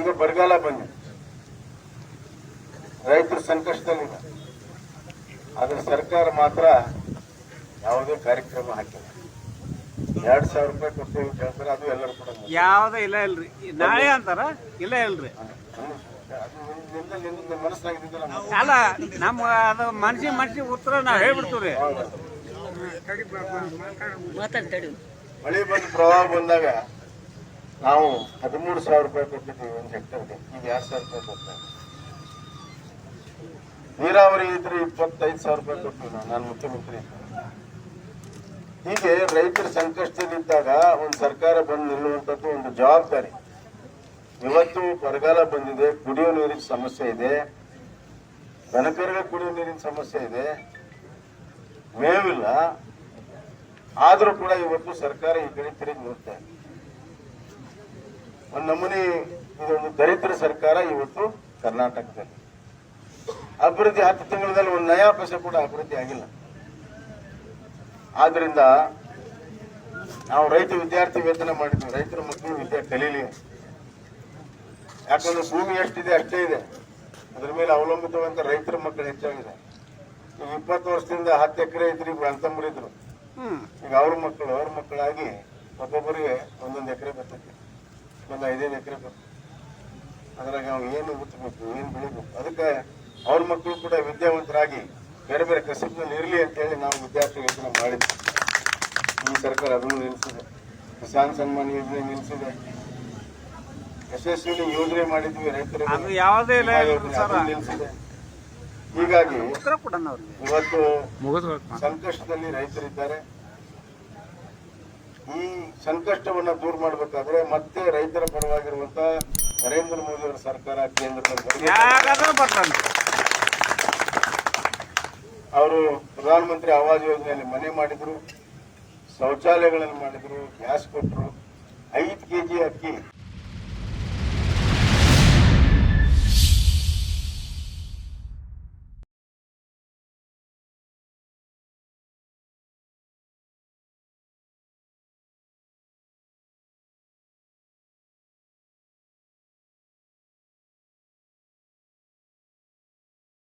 ಈಗ ಬರಗಾಲ ಬಂದಿದೆ. ರೈತರು ಸಂಕಷ್ಟದಲ್ಲಿದೆ ಆದ್ರೆ ಸರ್ಕಾರ ಮಾತ್ರ ಯಾವುದೇ ಕಾರ್ಯಕ್ರಮ ಹಾಕಿಲ್ಲ. ಎರಡ್ ಸಾವಿರ ರೂಪಾಯಿ ಕೊಡ್ತೇವೆ ಅಂತ ಹೇಳ್ತಾರೆ ಅದು ಎಲ್ಲರೂ ಕೂಡ ಯಾವ್ದು ಇಲ್ಲ ಇಲ್ರಿ. ನಾಳೆ ಅಂತಾರ? ಇಲ್ಲ ಇಲ್ರಿ. ಅಲ್ಲ ನಮ್ಮ ಅದು ಮನ್ಸಿ ಮನ್ಸಿ ಉತ್ತರ ನಾವು ಹೇಳ್ಬಿಡ್ತೀವ್ರಿ. ಮಳೆ ಬಂದು ಪ್ರವಾಹ ಬಂದಾಗ ನಾವು ಹದಿಮೂರು ಸಾವಿರ ರೂಪಾಯಿ ಕೊಟ್ಟಿದ್ದೀವಿ ಒಂದು ಹೆಕ್ಟರ್ಗೆ. ಈಗ ಎರಡು ಸಾವಿರ ರೂಪಾಯಿ ಕೊಡ್ತೇವೆ ನೀರಾವರಿ ಇದ್ರೆ ಇಪ್ಪತ್ತೈದು ಸಾವಿರ ರೂಪಾಯಿ ಕೊಡ್ತೀವಿ ನಾವು, ನಾನು ಮುಖ್ಯಮಂತ್ರಿ. ಹೀಗೆ ರೈತರ ಸಂಕಷ್ಟದಲ್ಲಿದ್ದಾಗ ಒಂದು ಸರ್ಕಾರ ಬಂದು ನಿಲ್ಲುವಂಥದ್ದು ಒಂದು ಜವಾಬ್ದಾರಿ. ಇವತ್ತು ಬರಗಾಲ ಬಂದಿದೆ, ಕುಡಿಯೋ ನೀರಿನ ಸಮಸ್ಯೆ ಇದೆ, ದನಕರಿಗೆ ಕುಡಿಯೋ ನೀರಿನ ಸಮಸ್ಯೆ ಇದೆ. ಮೇವಿಲ್ಲ. ಆದರೂ ಕೂಡ ಇವತ್ತು ಸರ್ಕಾರ ಈ ಕಡೆ ತಿರುಗಿ ನೋಡ್ತಾ ಇದೆ. ಒಂದು ನಮೂನಿ ಇದೊಂದು ದರಿದ್ರ ಸರ್ಕಾರ ಇವತ್ತು ಕರ್ನಾಟಕದಲ್ಲಿ. ಅಭಿವೃದ್ಧಿ ಹತ್ತು ತಿಂಗಳಲ್ಲಿ ಒಂದು ನಯಾ ಪೈಸೆ ಕೂಡ ಅಭಿವೃದ್ಧಿ ಆಗಿಲ್ಲ. ಆದ್ರಿಂದ ನಾವು ರೈತ ವಿದ್ಯಾರ್ಥಿ ವೇತನ ಮಾಡಿದ್ವಿ. ರೈತರ ಮಕ್ಕಳು ವಿದ್ಯೆ ಕಲೀಲಿ. ಯಾಕಂದ್ರೆ ಭೂಮಿ ಎಷ್ಟಿದೆ ಅಷ್ಟೇ ಇದೆ. ಅದ್ರ ಮೇಲೆ ಅವಲಂಬಿತವಂತ ರೈತರ ಮಕ್ಕಳು ಹೆಚ್ಚಾಗಿದೆ. ಈಗ ಇಪ್ಪತ್ತು ವರ್ಷದಿಂದ ಹತ್ತು ಎಕರೆ ಇದ್ರಿ ಅಂತಂಬರಿದ್ರು ಈಗ ಅವ್ರ ಮಕ್ಕಳು ಅವ್ರ ಮಕ್ಕಳಾಗಿ ಒಬ್ಬೊಬ್ಬರಿಗೆ ಬರ್ತೈತಿ ಒಂದು ಐದೈದು ಎಕರೆ ಬರ್ತದೆ ಅದ್ರಾಗ ನಾವು ಏನು ಮುಚ್ಚಬೇಕು ಏನು ಬೆಳಿಬೇಕು. ಅದಕ್ಕೆ ಅವ್ರ ಮಕ್ಕಳು ಕೂಡ ವಿದ್ಯಾವಂತರಾಗಿ ಬೇರೆ ಬೇರೆ ಕಸಬ್ನಲ್ಲಿ ಇರಲಿ ಅಂತೇಳಿ ನಾವು ವಿದ್ಯಾರ್ಥಿ ವೇತನ ಮಾಡಿದ್ವಿ. ಈ ಸರ್ಕಾರ ಅದನ್ನು ನಿಲ್ಲಿಸಿದೆ ಕಿಸಾನ್ ಸನ್ಮಾನ್ ಯೋಜನೆ ನಿಲ್ಲಿಸಿದೆ ಯಶಸ್ವಿನಿ ಯೋಜನೆ ಮಾಡಿದ್ವಿ ರೈತರಿಗೆ ಅದು ಯಾವುದೇ ಇಲ್ಲ ವಿಮಾ ಸರ್ ನಿಲ್ಲಿಸಿದೆ ಹೀಗಾಗಿ ಇವತ್ತು ಮುಗಿದು ಸಂಕಷ್ಟದಲ್ಲಿ ರೈತರಿದ್ದಾರೆ. ಈ ಸಂಕಷ್ಟವನ್ನು ದೂರ ಮಾಡಬೇಕಾದ್ರೆ ಮತ್ತೆ ರೈತರ ಪರವಾಗಿರುವಂತ ನರೇಂದ್ರ ಮೋದಿ ಅವರ ಸರ್ಕಾರ ಕೇಂದ್ರದಲ್ಲಿ ಅವರು ಪ್ರಧಾನಮಂತ್ರಿ ಆವಾಸ್ ಯೋಜನೆಯಲ್ಲಿ ಮನೆ ಮಾಡಿದ್ರು ಶೌಚಾಲಯಗಳನ್ನು ಮಾಡಿದ್ರು ಗ್ಯಾಸ್ ಕೊಟ್ಟರು ಐದು ಕೆಜಿ ಅಕ್ಕಿ